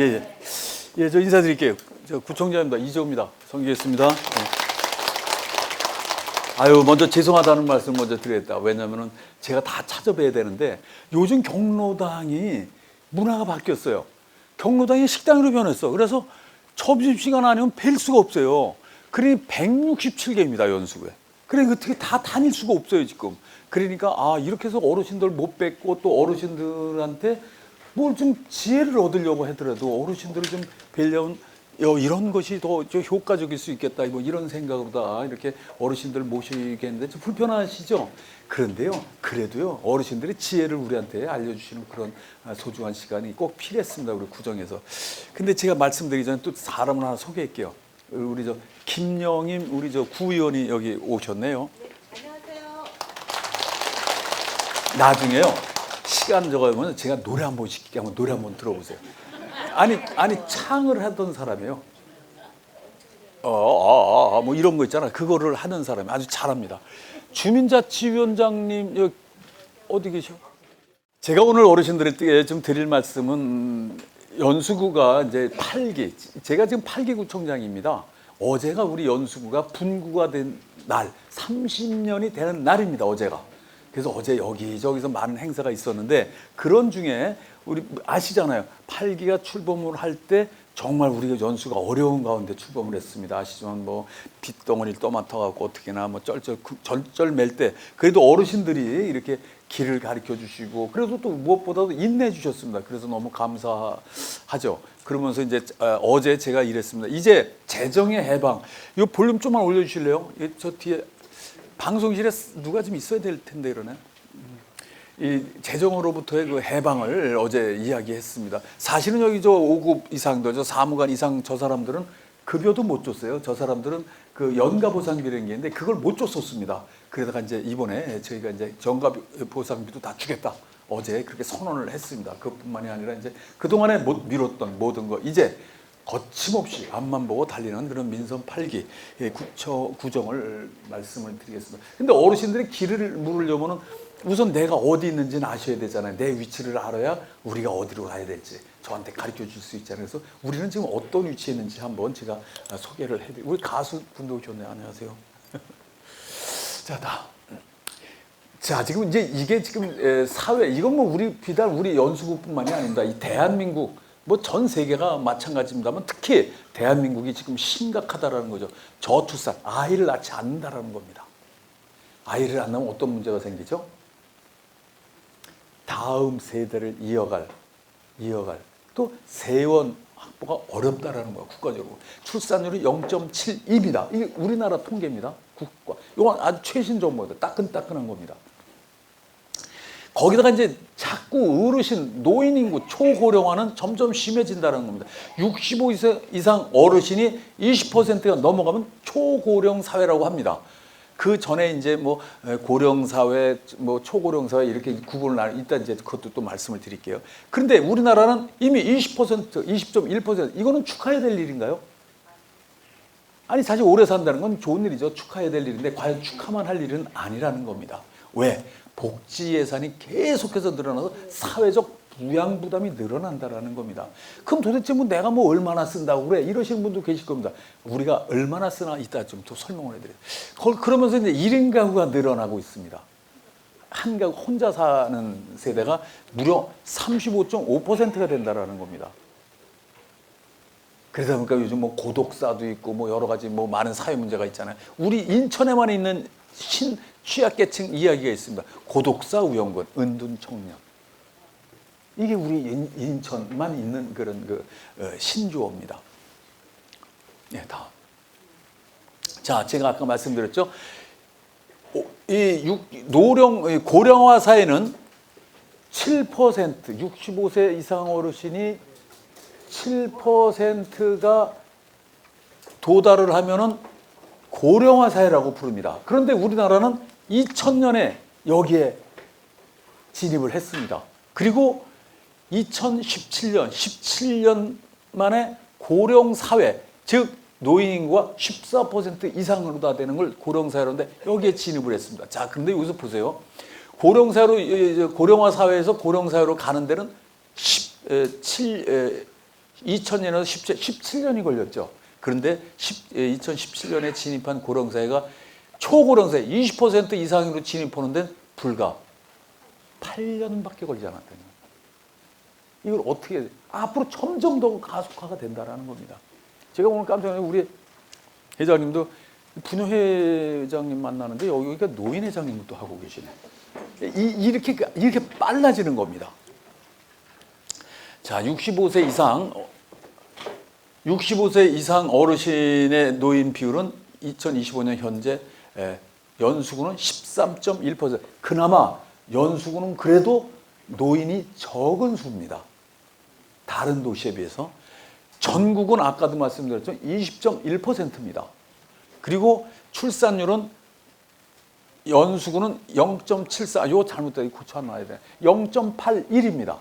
예, 예. 예, 저 인사드릴게요. 저 구청장입니다. 이재호입니다. 성기했습니다. 예. 아유, 먼저 죄송하다는 말씀 먼저 드리겠다. 왜냐면은 제가 다 찾아뵈야 되는데 요즘 경로당이 문화가 바뀌었어요. 경로당이 식당으로 변했어. 그래서 점심시간 아니면 뵐 수가 없어요. 그러니 167개입니다, 연수구에. 그래, 어떻게 다 다닐 수가 없어요, 지금. 그러니까, 아, 이렇게 해서 어르신들 못 뵙고 또 어르신들한테 뭘 좀 지혜를 얻으려고 하더라도 어르신들을 좀 여, 이런 것이 더좀 효과적일 수 있겠다. 뭐 이런 생각으로 다 이렇게 어르신들 모시겠는데 좀 불편하시죠? 그런데요, 그래도요, 어르신들이 지혜를 우리한테 알려주시는 그런 아, 소중한 시간이 꼭 필요했습니다. 우리 구정에서. 근데 제가 말씀드리기 전에 또 사람을 하나 소개할게요. 우리 저 김영임 우리 저 구의원이 여기 오셨네요. 안녕하세요. 나중에요 시간 적으면 제가 노래 한 번 시킬게 한번 노래 한 번 들어보세요. 아니 아니 창을 하던 사람이에요. 어뭐 이런 거 있잖아. 그거를 하는 사람이 아주 잘합니다. 주민자치위원장님 여기 어디 계셔? 제가 오늘 어르신들에게 좀 드릴 말씀은 연수구가 이제 8기, 제가 지금 8기 구청장입니다. 어제가 우리 연수구가 분구가 된 날, 30년이 되는 날입니다, 어제가. 그래서 어제 여기저기서 많은 행사가 있었는데 그런 중에 우리 아시잖아요. 8기가 출범을 할 때 정말 우리가 연수가 어려운 가운데 출범을 했습니다. 아시지만 뭐 빗덩어리를 떠맡아 갖고 어떻게나 뭐 쩔쩔 절절 맬 때 그래도 어르신들이 이렇게 길을 가르쳐 주시고 그래도 또 무엇보다도 인내해 주셨습니다. 그래서 너무 감사하죠. 그러면서 이제 어, 어제 제가 이랬습니다. 이제 재정의 해방. 이 볼륨 좀만 올려 주실래요? 이저 뒤에 방송실에 누가 좀 있어야 될 텐데 이러네. 이 재정으로부터의 그 해방을 어제 이야기했습니다. 사실은 여기 저 5급 이상도 저 사무관 이상 저 사람들은 급여도 못 줬어요. 저 사람들은 그 연가 보상비라는 게 있는데 그걸 못 줬었습니다. 그러다가 이제 이번에 저희가 이제 정가 보상비도 다 주겠다. 어제 그렇게 선언을 했습니다. 그뿐만이 아니라 이제 그동안에 못 미뤘던 모든 거 이제 거침없이 앞만 보고 달리는 그런 민선 8기 구처 구정을 말씀을 드리겠습니다. 근데 어르신들이 길을 물으려면은 우선 내가 어디 있는지는 아셔야 되잖아요. 내 위치를 알아야 우리가 어디로 가야 될지 저한테 가르쳐 줄 수 있잖아요. 그래서 우리는 지금 어떤 위치에 있는지 한번 제가 소개를 해드리고 우리 가수 분도 오셨네요. 안녕하세요. 자, 다. 자, 지금 이제 이게 지금 에, 사회 이건 뭐 우리 비단 우리 연수구뿐만이 아닙니다. 이 대한민국 뭐 전 세계가 마찬가지입니다만 특히 대한민국이 지금 심각하다라는 거죠. 저출산, 아이를 낳지 않는다라는 겁니다. 아이를 안 낳으면 어떤 문제가 생기죠? 다음 세대를 이어갈 이어갈 또 세원 확보가 어렵다라는 거야 국가적으로 출산율이 0.72입니다. 이게 우리나라 통계입니다. 국가 이건 아주 최신 정보다 따끈따끈한 겁니다. 거기다가 이제 자꾸 어르신 노인 인구 초고령화는 점점 심해진다는 겁니다. 65세 이상 어르신이 20%가 넘어가면 초고령 사회라고 합니다. 그 전에 이제 뭐 고령 사회, 뭐 초고령 사회 이렇게 구분을 나 이따 이제 그것도 또 말씀을 드릴게요. 그런데 우리나라는 이미 20%, 20.1% 이거는 축하해야 될 일인가요? 아니 사실 오래 산다는 건 좋은 일이죠. 축하해야 될 일인데 과연 축하만 할 일은 아니라는 겁니다. 왜? 복지 예산이 계속해서 늘어나서 사회적 부양 부담이 늘어난다라는 겁니다. 그럼 도대체 뭐 내가 뭐 얼마나 쓴다고 그래? 이러시는 분도 계실 겁니다. 우리가 얼마나 쓰나 이따 좀 더 설명을 해드려요. 그러면서 이제 1인 가구가 늘어나고 있습니다. 한 가구 혼자 사는 세대가 무려 35.5%가 된다라는 겁니다. 그러다 보니까 요즘 뭐 고독사도 있고 뭐 여러 가지 뭐 많은 사회 문제가 있잖아요. 우리 인천에만 있는 신 취약계층 이야기가 있습니다. 고독사 우영군, 은둔 청년. 이게 우리 인, 인천만 있는 그런 그 어, 신조어입니다. 네, 다음. 자, 제가 아까 말씀드렸죠. 오, 이 육, 노령 이 고령화 사회는 7% 65세 이상 어르신이 7%가 도달을 하면은 고령화 사회라고 부릅니다. 그런데 우리나라는 2000년에 여기에 진입을 했습니다. 그리고 2017년, 17년 만에 고령 사회, 즉 노인 인구가 14% 이상으로 다 되는 걸 고령 사회로인데 여기에 진입을 했습니다. 자, 근데 여기서 보세요. 고령 사회로 고령화 사회에서 고령 사회로 가는 데는 17 2000년에서 17, 17년이 걸렸죠. 그런데 2017년에 진입한 고령사회가 초고령사회 20% 이상으로 진입하는 데는 불과 8년밖에 걸리지 않았다는. 이걸 어떻게? 앞으로 점점 더 가속화가 된다라는 겁니다. 제가 오늘 깜짝 놀란 우리 회장님도 분녀 회장님 만나는데 여기가 노인 회장님도 또 하고 계시네. 이, 이렇게 이렇게 빨라지는 겁니다. 자, 65세 이상 65세 이상 어르신의 노인 비율은 2025년 현재 에, 연수구는 13.1%. 그나마 연수구는 그래도 노인이 적은 수입니다. 다른 도시에 비해서 전국은 아까도 말씀드렸죠 20.1%입니다. 그리고 출산율은 연수구는 0.74, 요 잘못되게 고쳐놔야 돼. 0.81입니다.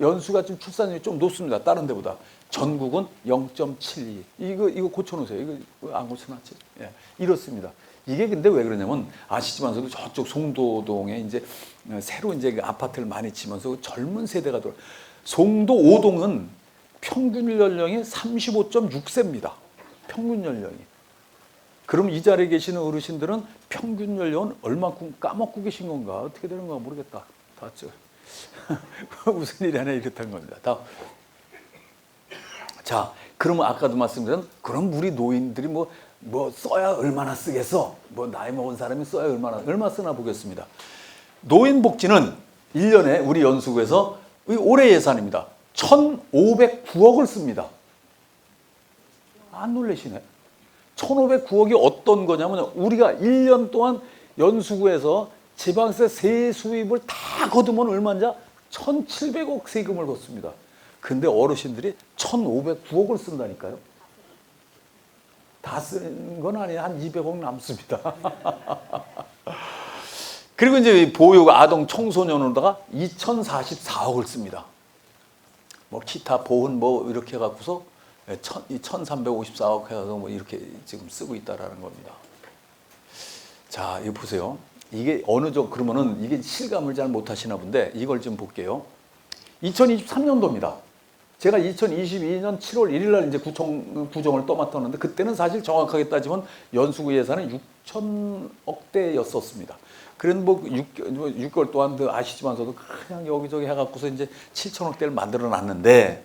연수가 좀 출산율이 좀 높습니다. 다른 데보다. 전국은 0.72. 이거 이거 고쳐놓으세요. 이거 안 고쳐놨지? 예, 이렇습니다. 이게 근데 왜 그러냐면 아시지만서도 저쪽 송도동에 이제 새로 이제 그 아파트를 많이 치면서 젊은 세대가 들어. 송도 5동은 평균 연령이 35.6세입니다. 평균 연령이. 그럼 이 자리에 계시는 어르신들은 평균 연령은 얼마큼 까먹고 계신 건가? 어떻게 되는 건가 모르겠다. 다 저. 무슨 일이 하나 이렇다는 겁니다. 다. 자, 그러면 아까도 말씀드린 그럼 우리 노인들이 뭐, 뭐 써야 얼마나 쓰겠어? 뭐 나이 먹은 사람이 써야 얼마나, 얼마 쓰나 보겠습니다. 노인 복지는 1년에 우리 연수구에서 올해 예산입니다. 1,509억을 씁니다. 안 놀라시네. 1,509억이 어떤 거냐면 우리가 1년 동안 연수구에서 지방세 세수입을 다 거두면 얼마냐? 1,700억 세금을 걷습니다. 근데 어르신들이 1,509억을 쓴다니까요. 다 쓰는 건 아니에요. 한 200억 남습니다. 그리고 이제 보육 아동 청소년으로다가 2,044억을 씁니다. 뭐 기타 보훈 뭐 이렇게 해갖고서 1,354억 해서 뭐 이렇게 지금 쓰고 있다라는 겁니다. 자, 이거 보세요. 이게 어느 정도 그러면은 이게 실감을 잘 못 하시나 본데 이걸 좀 볼게요. 2023년도입니다. 제가 2022년 7월 1일 날 이제 구청 구정을 떠맡았는데 그때는 사실 정확하게 따지면 연수구 예산은 6천억 대였었습니다. 그런 뭐 6, 6개월 동안 그 아시지만서도 그냥 여기저기 해갖고서 이제 7천억 대를 만들어 놨는데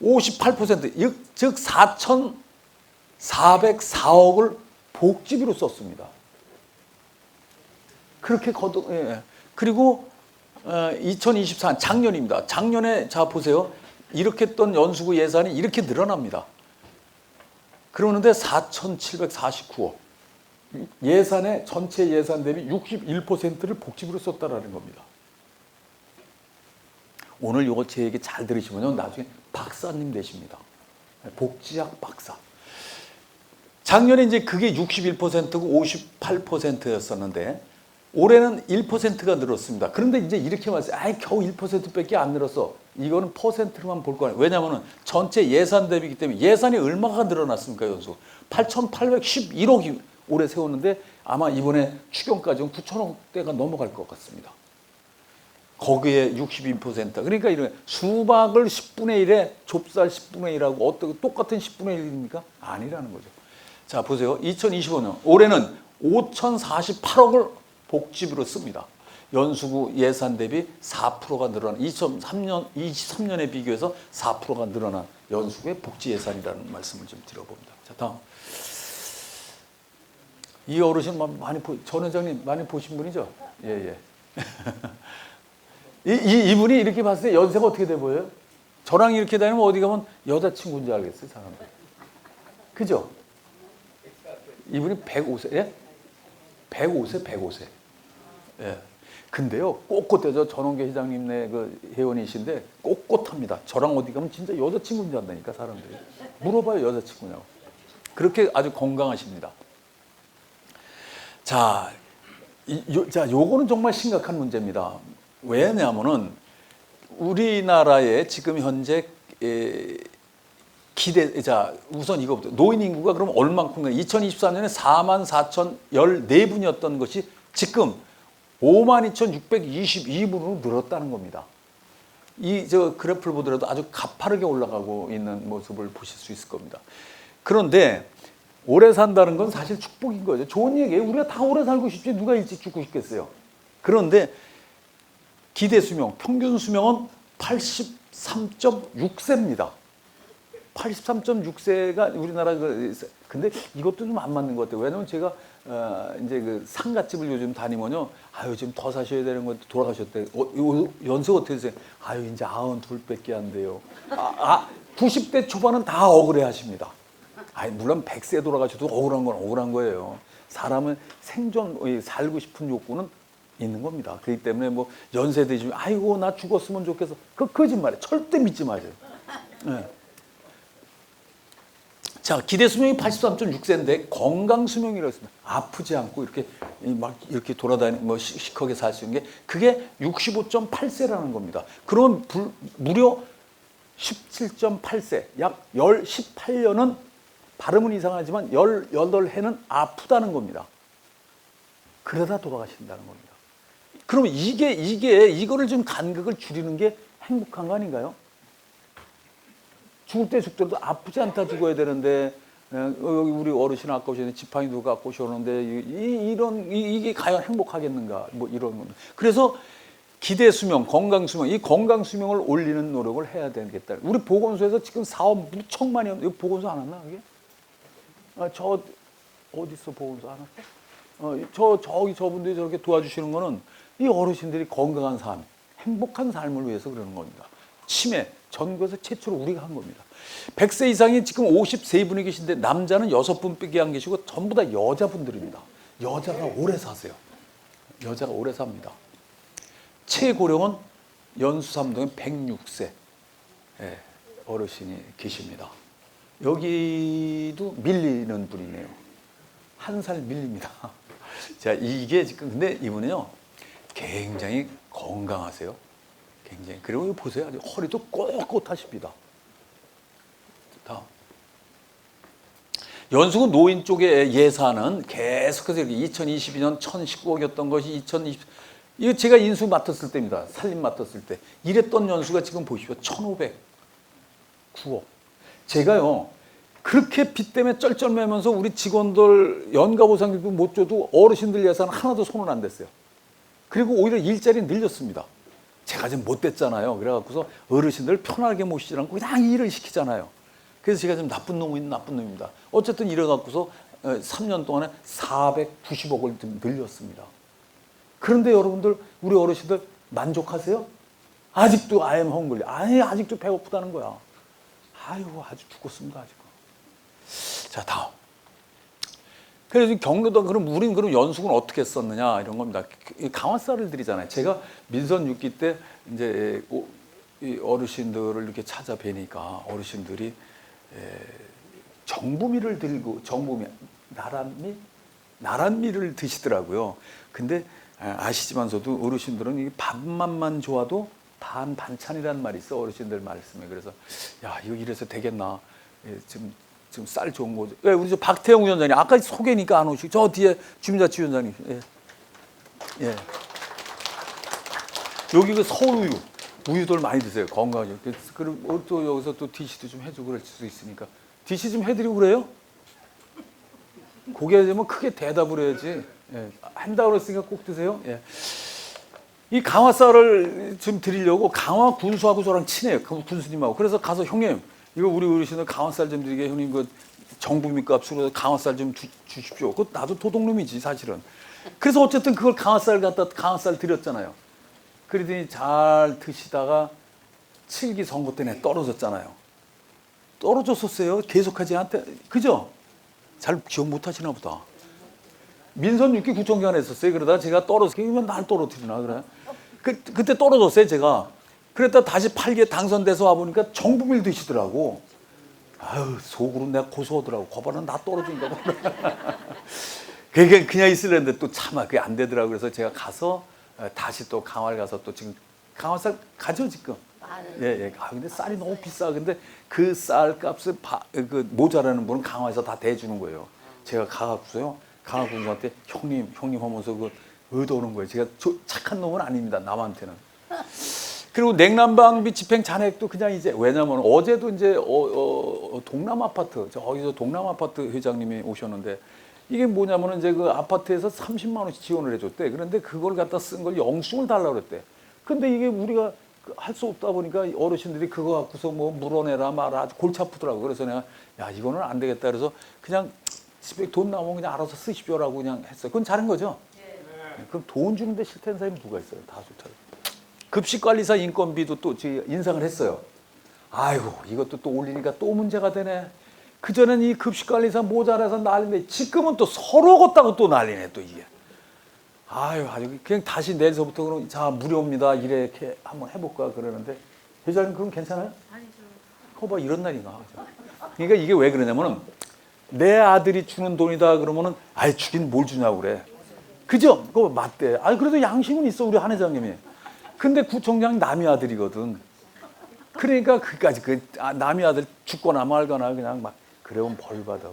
58%즉 4,404억을 복지비로 썼습니다. 그렇게 거둬 예. 그리고 어, 2024 작년입니다. 작년에 자 보세요. 이렇게 했던 연수구 예산이 이렇게 늘어납니다. 그러는데 4,749억. 예산의 전체 예산 대비 61%를 복지비로 썼다라는 겁니다. 오늘 이거 제 얘기 잘 들으시면 나중에 박사님 되십니다. 복지학 박사. 작년에 이제 그게 61%고 58%였었는데 올해는 1%가 늘었습니다. 그런데 이제 이렇게 말해요. 아이 겨우 1%밖에 안 늘었어. 이거는 퍼센트로만 볼 거예요. 왜냐하면 전체 예산 대비기 때문에 예산이 얼마가 늘어났습니까 연수? 8,811억이 올해 세웠는데 아마 이번에 추경까지는 9천억대가 넘어갈 것 같습니다. 거기에 62% 그러니까 이런 수박을 10분의 1에 좁쌀 10분의 1하고 어떻게 똑같은 10분의 1입니까? 아니라는 거죠. 자 보세요. 2025년 올해는 5,048억을 복지비로 씁니다. 연수구 예산 대비 4%가 늘어난 2003년 23년에 비교해서 4%가 늘어난 연수구의 복지 예산이라는 말씀을 좀 드려봅니다. 자 다음 이 어르신 많이 보, 전 회장님 많이 보신 분이죠? 예 예. 이, 이 이분이 이렇게 봤을 때 연세가 어떻게 돼 보여요? 저랑 이렇게 다니면 어디 가면 여자친구인 줄 알겠어요 사람들. 그죠? 이분이 105세, 예? 105세, 105세. 예. 근데요, 꼿꼿해져. 전원계 회장님네 그 회원이신데 꼿꼿합니다. 저랑 어디 가면 진짜 여자친구인 줄 안다니까, 사람들이. 물어봐요, 여자친구냐고. 그렇게 아주 건강하십니다. 자, 이, 요, 자, 요거는 정말 심각한 문제입니다. 왜냐하면은 우리나라의 지금 현재 에, 기대 자 우선 이거부터 노인 인구가 그럼 얼만큼 2023년에 4만 4천 14분이었던 것이 지금 5만 2,622분으로 늘었다는 겁니다. 이 저 그래프를 보더라도 아주 가파르게 올라가고 있는 모습을 보실 수 있을 겁니다. 그런데 오래 산다는 건 사실 축복인 거죠. 좋은 얘기예요. 우리가 다 오래 살고 싶지 누가 일찍 죽고 싶겠어요. 그런데 기대 수명, 평균 수명은 83.6세입니다. 83.6세가 우리나라 그 근데 이것도 좀 안 맞는 것 같아요. 왜냐면 제가 어, 이제 그 상가집을 요즘 다니면요. 아유 지금 더 사셔야 되는 것 돌아가셨대. 어, 요, 연세 어떻게 되세요? 아유 이제 아흔 둘밖에 안 돼요. 아, 아 90대 초반은 다 억울해 하십니다. 아니 물론 100세 돌아가셔도 억울한 건 억울한 거예요. 사람은 생존 이 살고 싶은 욕구는 있는 겁니다. 그렇기 때문에 뭐 연세 되시면 아이고 나 죽었으면 좋겠어. 그 거짓말이에요. 절대 믿지 마세요. 네. 자, 기대 수명이 83.6세인데 건강 수명이라고 했습니다. 아프지 않고 이렇게 이막 이렇게 돌아다니는 뭐 시- 시커게 살 수 있는 게 그게 65.8세라는 겁니다. 그러면 불- 무려 17.8세, 약 10, 18년은 발음은 이상하지만 18해는 아프다는 겁니다. 그러다 돌아가신다는 겁니다. 그러면 이게 이게 이거를 좀 간극을 줄이는 게 행복한 거 아닌가요? 죽을 때 죽더라도 아프지 않다 죽어야 되는데 에, 어, 여기 우리 어르신 아까 오셨는데 지팡이도 갖고 오셨는데 이, 이- 이런 이, 이게 과연 행복하겠는가 뭐 이런 겁니다. 그래서 기대 수명, 건강 수명, 이 건강 수명을 올리는 노력을 해야 되겠다. 우리 보건소에서 지금 사업 무척 많이 이거 보건소 안 왔나 그게? 아, 저 어디서 보건소 안 왔어? 어, 저 저기 저분들이 저렇게 도와주시는 거는 이 어르신들이 건강한 삶, 행복한 삶을 위해서 그러는 겁니다. 치매 전국에서 최초로 우리가 한 겁니다. 100세 이상이 지금 53분이 계신데 남자는 6분밖에 안 계시고 전부 다 여자분들입니다. 여자가 오래 사세요. 여자가 오래 삽니다. 최고령은 연수삼동에 106세 예, 어르신이 계십니다. 여기도 밀리는 분이네요. 한 살 밀립니다. 자, 이게 지금 근데 이분은요 굉장히 건강하세요. 굉장히 그리고 보세요. 아주 허리도 꼿꼿하십니다. 다음. 연수구 노인 쪽의 예산은 계속해서 이렇게 2022년 1,019억이었던 것이 2020 이거 제가 인수 맡았을 때입니다. 살림 맡았을 때 이랬던 연수가 지금 보십시오. 1,509억. 제가요 그렇게 빚 때문에 쩔쩔매면서 우리 직원들 연가 보상도 못 줘도 어르신들 예산 하나도 손을 안 댔어요. 그리고 오히려 일자리 늘렸습니다. 제가 좀 못됐잖아요. 그래갖고서 어르신들 편하게 모시지 않고 그냥 일을 시키잖아요. 그래서 제가 좀 나쁜 놈인 나쁜 놈입니다. 어쨌든 이래갖고서 3년 동안에 490억을 좀 늘렸습니다. 그런데 여러분들 우리 어르신들 만족하세요? 아직도 am hungry. 아니 아직도 배고프다는 거야. 아이고 아주 죽었습니다 아직은. 자 다음. 그래서 경로도 그럼 우리는 그럼 연숙은 어떻게 썼느냐 이런 겁니다. 이 강화살을 드리잖아요. 제가 민선 6기 때 이제 어르신들을 이렇게 찾아뵈니까 어르신들이 에, 정부미를 들고 정부미 나란미 나란미를 드시더라고요. 근데 아, 아시지만서도 어르신들은 이 밥맛만 좋아도 반 반찬이라는 말이 있어 어르신들 말씀에 그래서 야 이거 이래서 되겠나 예, 지금 지금 쌀 좋은 거죠. 예, 우리 저 박태영 위원장님 아까 소개니까 안 오시고 저 뒤에 주민자치 위원장님 예. 예. 여기 그 서울 우유 우유들 많이 드세요 건강하죠. 그럼 어, 또 여기서 또 DC도 좀 해주고 그럴 수 있으니까 DC 좀 해드리고 그래요? 고개 되면 크게 대답을 해야지. 예. 한다고 그랬으니까 꼭 드세요. 예. 이 강화쌀을 좀 드리려고 강화 군수하고 저랑 친해요. 그 군수님하고. 그래서 가서 형님, 이거 우리 어르신들 강화쌀 좀 드리게 형님 그 정부미 값으로 강화쌀 좀 주, 주십시오. 그 나도 도둑놈이지 사실은. 그래서 어쨌든 그걸 강화쌀 갖다 강화쌀 드렸잖아요. 그러더니 잘 드시다가 칠기 선거 때문에 떨어졌잖아요. 떨어졌었어요. 계속하지 않대. 그죠? 잘 기억 못 하시나 보다. 민선 6기 구청장에 했었어요. 그러다 제가 떨어져, 왜날 떨어뜨리나, 그래. 그, 그때 떨어졌어요, 제가. 그랬다 다시 8기에 당선돼서 와보니까 정부밀 드시더라고. 아유, 속으로 내가 고소하더라고. 거봐는 나 떨어진가 봐. 그게 그냥 있으려는데 또 참아, 그게 안 되더라고. 그래서 제가 가서 어, 다시 또 강화를 가서 또 지금 강화쌀 가죠, 지금. 예, 예. 아, 근데 쌀이 너무 비싸. 근데 그 쌀 값을 바, 그 모자라는 분은 강화에서 다 대주는 거예요. 제가 가갖고서요. 강화 군수한테 형님, 형님 하면서 그 얻어오는 거예요. 제가 저, 착한 놈은 아닙니다. 남한테는. 그리고 냉난방비 집행 잔액도 그냥 이제 왜냐면 어제도 이제 어, 어, 어, 동남 아파트 저기서 동남 아파트 회장님이 오셨는데 이게 뭐냐면은 이제 그 아파트에서 30만 원씩 지원을 해줬대. 그런데 그걸 갖다 쓴 걸 영수증을 달라고 그랬대. 근데 이게 우리가 할 수 없다 보니까 어르신들이 그거 갖고서 뭐 물어내라 아주 골치 아프더라고. 그래서 내가 야 이거는 안 되겠다. 그래서 그냥 집에 돈 나오면 그냥 알아서 쓰십시오라고 그냥 했어요. 그건 잘한 거죠. 그럼 돈 주는데 싫다는 사람이 누가 있어요? 다 좋다. 급식관리사 인건비도 또 인상을 했어요. 아이고 이것도 또 올리니까 또 문제가 되네. 그 전엔 이 급식관리사 모자라서 난리인데 지금은 또 서로 걷다고 또 난리네 또 이게. 아유 아주 그냥 다시 내일서부터 그럼 자 무료입니다 이렇게 한번 해볼까 그러는데 회장님 그럼 괜찮아요? 거봐 이런 날이가. 그러니까 이게 왜 그러냐면은 내 아들이 주는 돈이다 그러면은 아이 주긴 뭘 주냐고 그래. 그죠? 그거 맞대. 아니 그래도 양심은 있어 우리 한 회장님이. 근데 구청장 남의 아들이거든. 그러니까 그까지 그 아, 남의 아들 죽거나 말거나 그냥 막 그래온 벌 받아.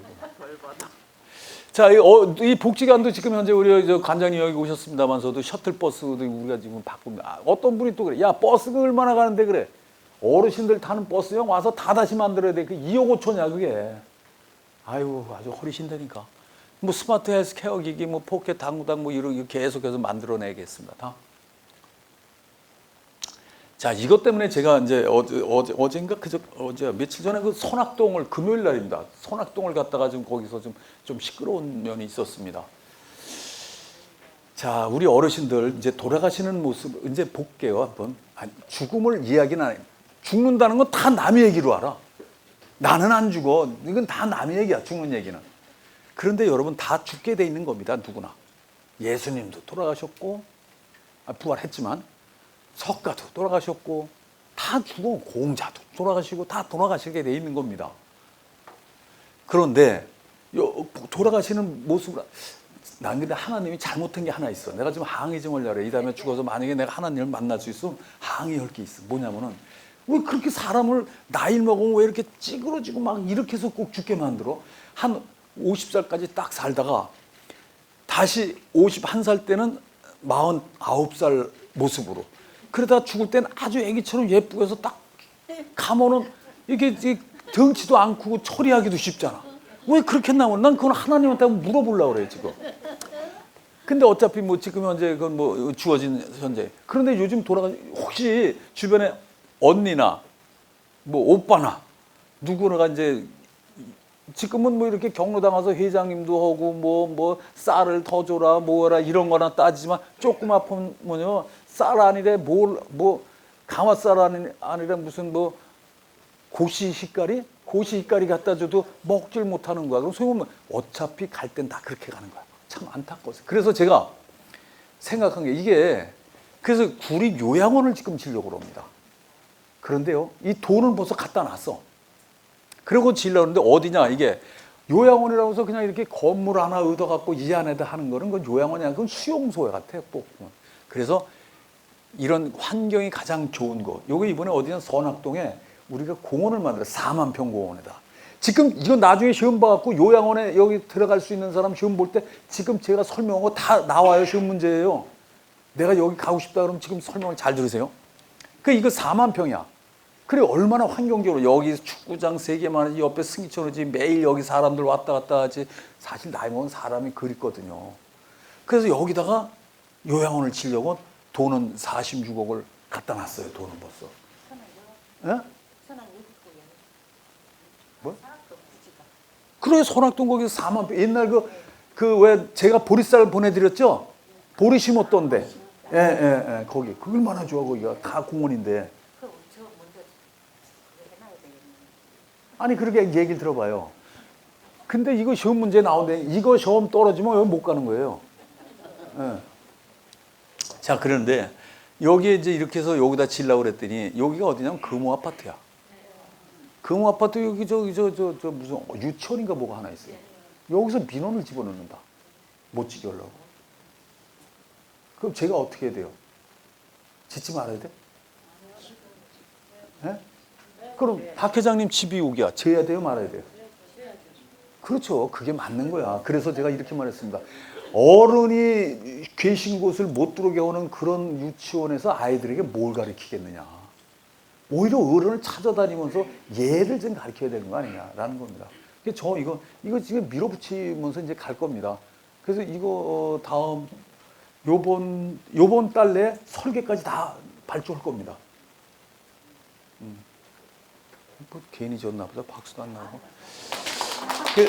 자, 이, 어, 이 복지관도 지금 현재 우리 저 관장님 여기 오셨습니다만서도 셔틀 버스도 우리가 지금 바꿉니다. 아, 어떤 분이 또 그래. 야, 버스가 얼마나 가는데 그래. 어르신들 타는 버스형 와서 다 다시 만들어야 돼. 그 2억 5천이야 그게. 아유, 아주 허리 신다니까. 뭐 스마트 헬스 케어 기기, 뭐 포켓 당구당 뭐 이런 거 계속해서 만들어내겠습니다. 다. 자, 이것 때문에 제가 이제 어제, 어제 어젠가 그저 어제 며칠 전에 그 선악동을 금요일 날입니다. 선악동을 갔다가 좀 거기서 좀 좀 시끄러운 면이 있었습니다. 자, 우리 어르신들 이제 돌아가시는 모습 이제 볼게요 한번. 아니, 죽음을 이야기는 안 해요. 죽는다는 건 다 남의 얘기로 알아. 나는 안 죽어. 이건 다 남의 얘기야. 죽는 얘기는. 그런데 여러분 다 죽게 돼 있는 겁니다. 누구나. 예수님도 돌아가셨고 아, 부활했지만 석가도 돌아가셨고 다 죽어 공자도 돌아가시고 다 돌아가시게 돼 있는 겁니다. 그런데 요 돌아가시는 모습을 난 근데 하나님이 잘못한 게 하나 있어. 내가 지금 항의 좀 하려고 그래. 이 다음에 죽어서 만약에 내가 하나님을 만날 수 있으면 항의할 게 있어. 뭐냐면은 왜 그렇게 사람을 나이 먹으면 왜 이렇게 찌그러지고 막 이렇게 해서 꼭 죽게 만들어? 한 50살까지 딱 살다가 다시 51살 때는 49살 모습으로 그러다 죽을 때는 아주 애기처럼 예쁘게 해서 딱 가면은 이게 이게 덩치도 안 크고 처리하기도 쉽잖아. 왜 그렇게 나오는? 난 그건 하나님한테 한번 물어보려고 그래 지금. 근데 어차피 뭐 지금 현재 그건 뭐 주어진 현재. 그런데 요즘 돌아가 혹시 주변에 언니나 뭐 오빠나 누구나 이제 지금은 뭐 이렇게 경로당 와서 회장님도 하고 뭐 뭐 쌀을 더 줘라 뭐라 이런 거나 따지지만 조금 아프면요 쌀 아니래 뭘 뭐 강화 쌀 아니 아니래 무슨 뭐 고시 식가리 고시 식가리 갖다 줘도 먹질 못하는 거야. 그럼 소용없는 어차피 갈 땐 다 그렇게 가는 거야. 참 안타까워서. 그래서 제가 생각한 게 이게 그래서 구립 요양원을 지금 지려고 합니다. 그런데요, 이 돈은 벌써 갖다 놨어. 그러고 지려고 하는데 어디냐, 이게 요양원이라고 해서 그냥 이렇게 건물 하나 얻어갖고 이 안에다 하는 거는 그건 요양원이 아니라 그건 수용소 같아, 꼭. 그래서 이런 환경이 가장 좋은 곳. 요게 이번에 어디냐, 선악동에 우리가 공원을 만들어 4만 평 공원에다. 지금 이건 나중에 시험 봐갖고 요양원에 여기 들어갈 수 있는 사람 시험 볼 때 지금 제가 설명한 거 다 나와요. 시험 문제예요. 내가 여기 가고 싶다 그러면 지금 설명을 잘 들으세요. 그 이거 4만 평이야. 그래 얼마나 환경적으로 여기 축구장 세 개만 하지 옆에 승기천이지 매일 여기 사람들 왔다 갔다 하지 사실 나이 먹은 사람이 그립거든요. 그래서 여기다가 요양원을 치려고 돈은 46억을 갖다 놨어요. 돈은 벌써. 예? 뭐? 그래 소낙동 거기서 4만 평. 옛날 그 그 왜 제가 보리쌀 보내드렸죠? 보리 심었던데. 예, 예, 예, 거기. 그 얼마나 좋아, 거기가. 다 공원인데. 아니, 그렇게 얘기를 들어봐요. 근데 이거 시험 문제 나오는데, 이거 시험 떨어지면 여기 못 가는 거예요. 예. 자, 그런데, 여기에 이제 이렇게 해서 여기다 질라고 그랬더니, 여기가 어디냐면 금호 아파트야. 금호 아파트 여기 저기 저, 저, 저 무슨 유치원인가 뭐가 하나 있어요. 여기서 민원을 집어넣는다. 못 지게 하려고. 그럼 제가 어떻게 해야 돼요? 짓지 말아야 돼? 예? 그럼 박 회장님 집이 여기야. 져야 돼요? 말아야 돼요? 그렇죠. 그게 맞는 거야. 그래서 제가 이렇게 말했습니다. 어른이 계신 곳을 못 들어오게 하는 그런 유치원에서 아이들에게 뭘 가르치겠느냐. 오히려 어른을 찾아다니면서 얘를 좀 가르쳐야 되는 거 아니냐라는 겁니다. 그저 이거 이거 지금 밀어붙이면서 이제 갈 겁니다. 그래서 이거 다음 요번 요번 달 내 설계까지 다 발주할 겁니다. 음. 뭐 괜히 졌나 보다 박수도 안 나고. 그,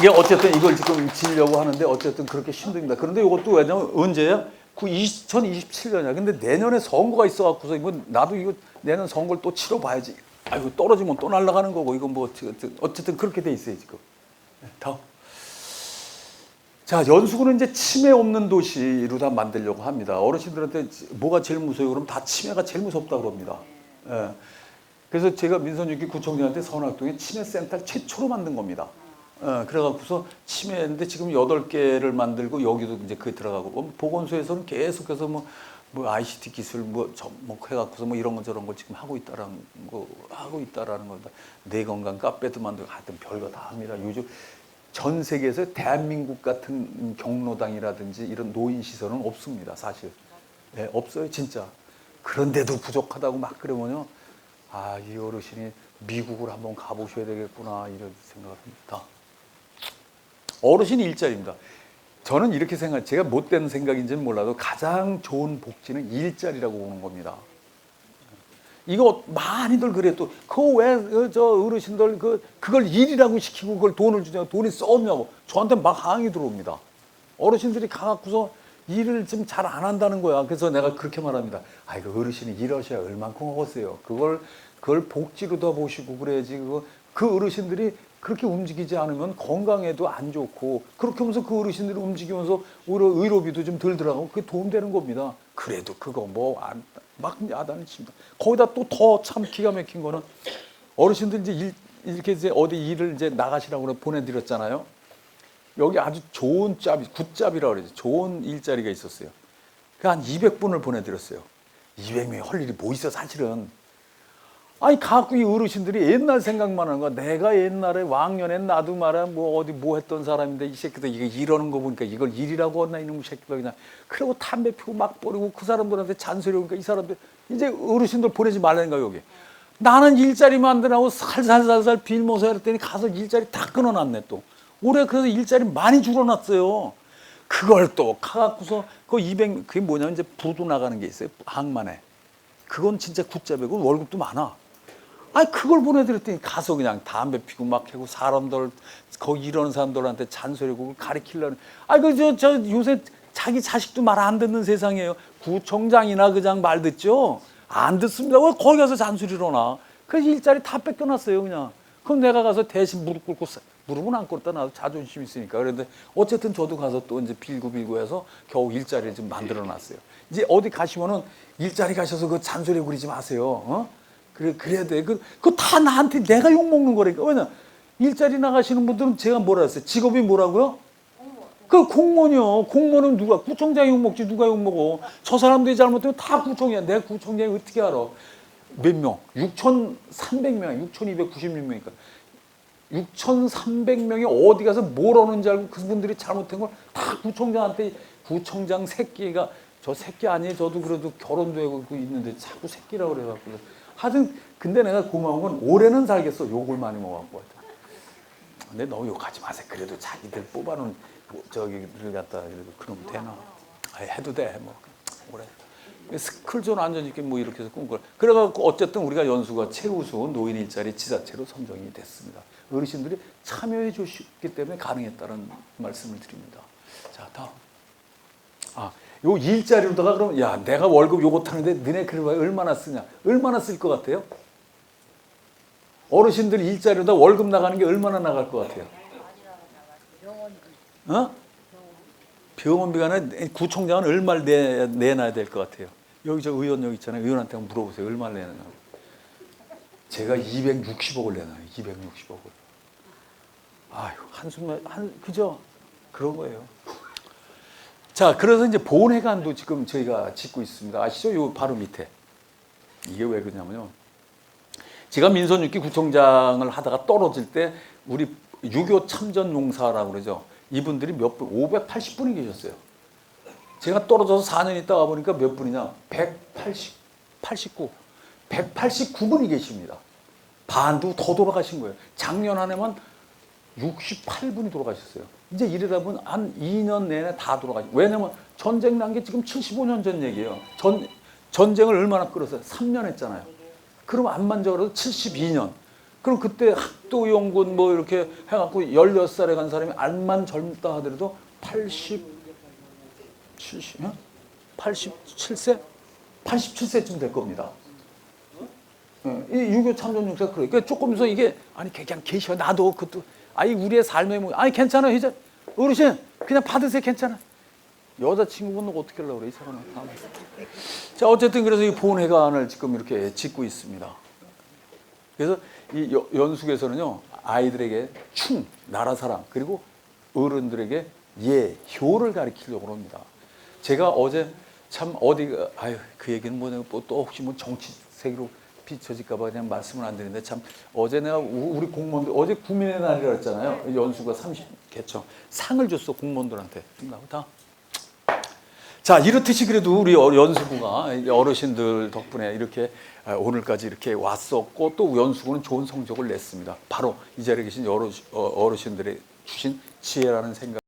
이게 어쨌든 이걸 지금 지려고 하는데 어쨌든 그렇게 힘듭니다. 그런데 이것도 왜냐면 언제야? 그 2027년이야. 근데 내년에 선거가 있어갖고서 이건 나도 이거 내년 선거를 또 치러봐야지. 아이고 떨어지면 또 날아가는 거고 이건 뭐 어쨌든, 어쨌든 그렇게 돼 있어요 지금. 네, 다음. 자 연수구는 이제 치매 없는 도시로 다 만들려고 합니다. 어르신들한테 뭐가 제일 무서워요? 그럼 다 치매가 제일 무섭다 그럽니다. 예. 그래서 제가 민선유기 구청장한테 선악동에 치매센터 최초로 만든 겁니다. 어, 그래갖고서 치매인데 지금 여덟 개를 만들고 여기도 이제 그게 들어가고 뭐 보건소에서는 계속해서 뭐, 뭐 ICT 기술 뭐 접목해갖고서 뭐 이런 거 저런 걸 지금 하고 있다라는 거 하고 있다라는 겁니다. 내 건강 카페도 만들고 하여튼 별거 다 합니다. 요즘 전 세계에서 대한민국 같은 경로당이라든지 이런 노인 시설은 없습니다. 사실 네, 없어요 진짜. 그런데도 부족하다고 막 그러면요. 아, 이 어르신이 미국을 한번 가보셔야 되겠구나 이런 생각을 합니다. 어르신 일자리입니다. 저는 이렇게 생각, 제가 못된 생각인지는 몰라도 가장 좋은 복지는 일자리라고 보는 겁니다. 이거 많이들 그래 또 그 왜 저 어르신들 그 그걸 일이라고 시키고 그걸 돈을 주냐고 돈이 썩냐고 저한테 막 항의 들어옵니다. 어르신들이 가갖고서 일을 좀 잘 안 한다는 거야. 그래서 내가 그렇게 말합니다. 아이고 어르신이 일하셔야 얼만큼 하겠어요. 그걸 그걸 복지로도 보시고 그래야지 그거 그 어르신들이 그렇게 움직이지 않으면 건강에도 안 좋고 그렇게 하면서 그 어르신들이 움직이면서 오히려 의료비도 좀 덜 들어가고 그게 도움되는 겁니다. 그래도 그거 뭐안막 야단을 칩니다. 거기다 또 더 참 기가 막힌 거는 어르신들 이제 일, 이렇게 이제 어디 일을 이제 나가시라고 보내드렸잖아요. 여기 아주 좋은 짭이 굿짭이라고 그러죠. 좋은 일자리가 있었어요. 그 한 200분을 보내드렸어요. 200명이 할 일이 뭐 있어 사실은. 아니 가끔 이 어르신들이 옛날 생각만 하는 거야. 내가 옛날에 왕년에 나도 말이야 뭐 어디 뭐 했던 사람인데 이 새끼들 이게 이러는 거 보니까 이걸 일이라고 하나 이놈의 새끼들 그냥 그리고 담배 피고 막 버리고 그 사람들한테 잔소리 하니까 이 사람들 이제 어르신들 보내지 말라는 거야 여기. 나는 일자리 만들라고 살살살살 빌모서 했더니 가서 일자리 다 끊어놨네 또. 올해 그래서 일자리 많이 줄어났어요. 그걸 또 가갖고서 그 200, 그게 뭐냐면 이제 부도 나가는 게 있어요. 항만에. 그건 진짜 굿잡이고 월급도 많아. 아니 그걸 보내드렸더니 가서 그냥 담배 피고 막 하고 사람들 거기 이러는 사람들한테 잔소리고 가리키려는. 아니 그저 저 요새 자기 자식도 말 안 듣는 세상이에요. 구청장이나 그냥 말 듣죠? 안 듣습니다. 왜 거기 가서 잔소리를 하나? 그 일자리 다 뺏겨놨어요 그냥. 그럼 내가 가서 대신 무릎 꿇고 사- 무릎은 안 꿇다. 나도 자존심 있으니까. 그런데 어쨌든 저도 가서 또 이제 빌고 빌고 해서 겨우 일자리를 좀 만들어 놨어요. 이제 어디 가시면은 일자리 가셔서 그 잔소리 부리지 마세요 어? 그래 그래야 돼. 그그다 나한테 내가 욕 먹는 거니까. 왜냐 일자리 나가시는 분들은 제가 뭐라 했어요? 직업이 뭐라고요? 그 공무원이요. 공무원은 누가 구청장이 욕 먹지 누가 욕 먹어? 저 사람들이 잘못하면 다 구청이야. 내 구청장이 어떻게 알아? 몇 명? 6,300명, 6,296명이니까. 6,300명이 어디 가서 뭘 하는지 알고 그분들이 잘못한 걸 다 구청장한테 구청장 새끼가 저 새끼 아니에요. 저도 그래도 결혼도 하고 있는데 자꾸 새끼라고 그래갖고. 하여튼 근데 내가 고마운 건 올해는 살겠어. 욕을 많이 먹어갖고. 근데 너무 욕하지 마세요. 그래도 자기들 뽑아놓은 뭐 저기를 갖다 그래도 그러면 되나? 아, 해도 돼. 뭐 올해. 스쿨존 안전있게 뭐 이렇게 해서 꿈꿔. 그래갖고 어쨌든 우리가 연수가 최우수 노인 일자리 지자체로 선정이 됐습니다. 어르신들이 참여해 주셨기 때문에 가능했다는 말씀을 드립니다. 자, 다음. 아, 요 일자리로다가 그럼 야, 내가 월급 요거 타는데 너네 그래 봐 얼마나 쓰냐? 얼마나 쓸 것 같아요? 어르신들 일자리로다 월급 나가는 게 얼마나 나갈 것 같아요? 어? 병원비가 아니라 구청장은 얼마를 내, 내놔야 될 것 같아요? 여기 저 의원 여기 있잖아요. 의원한테 한번 물어보세요. 얼마를 내놔요? 제가 260억을 내놔요. 260억을. 아유, 한숨만, 한, 그죠? 그런 거예요. 자, 그래서 이제 보훈회관도 지금 저희가 짓고 있습니다. 아시죠? 요 바로 밑에. 이게 왜 그러냐면요. 제가 민선 6기 구청장을 하다가 떨어질 때 우리 6.25 참전 용사라고 그러죠. 이분들이 몇 분, 580분이 계셨어요. 제가 떨어져서 4년 있다 가 보니까 몇 분이냐? 180, 89, 189분이 계십니다. 반도 더 돌아가신 거예요. 작년 한 해만 68분이 돌아가셨어요. 이제 이러다 보면 한 2년 내내 다 돌아가죠. 왜냐면 전쟁 난 게 지금 75년 전 얘기예요. 전, 전쟁을 얼마나 끌었어요? 3년 했잖아요. 그럼 적어도 72년. 그럼 그때 학도 연군 뭐 이렇게 해갖고 16살에 간 사람이 암만 젊다 하더라도 80, 70, 어? 87세? 87세쯤 될 겁니다. 예, 이6.25 참전 그래. 그러니까 조금 더 이게 아니 그냥 계셔 나도 그것도 아니 우리의 삶의 뭐 아니 괜찮아 이제 어르신 그냥 받으세요 괜찮아. 여자친구분은 어떻게 하려고 그래 이 사람은. 아, 자 어쨌든 그래서 이 본회관을 지금 이렇게 짓고 있습니다. 그래서 이 여- 연숙에서는요 아이들에게 충 나라 사랑 그리고 어른들에게 예 효를 가르치려고 합니다. 제가 어제 참 어디 아유 그 얘기는 뭐냐 또 혹시 뭐 정치 세계로 비춰질까봐 그냥 말씀을 안 드리는데 참 어제 내가 우- 우리 공무원들 어제 국민의 날이라 했잖아요 연수가 30 개청 상을 줬어 공무원들한테 다. 자 이렇듯이 그래도 우리 어- 연수구가 어르신들 덕분에 이렇게 아, 오늘까지 이렇게 왔었고 또 연수구는 좋은 성적을 냈습니다. 바로 이 자리에 계신 어르신, 어, 어르신들의 주신 지혜라는 생각.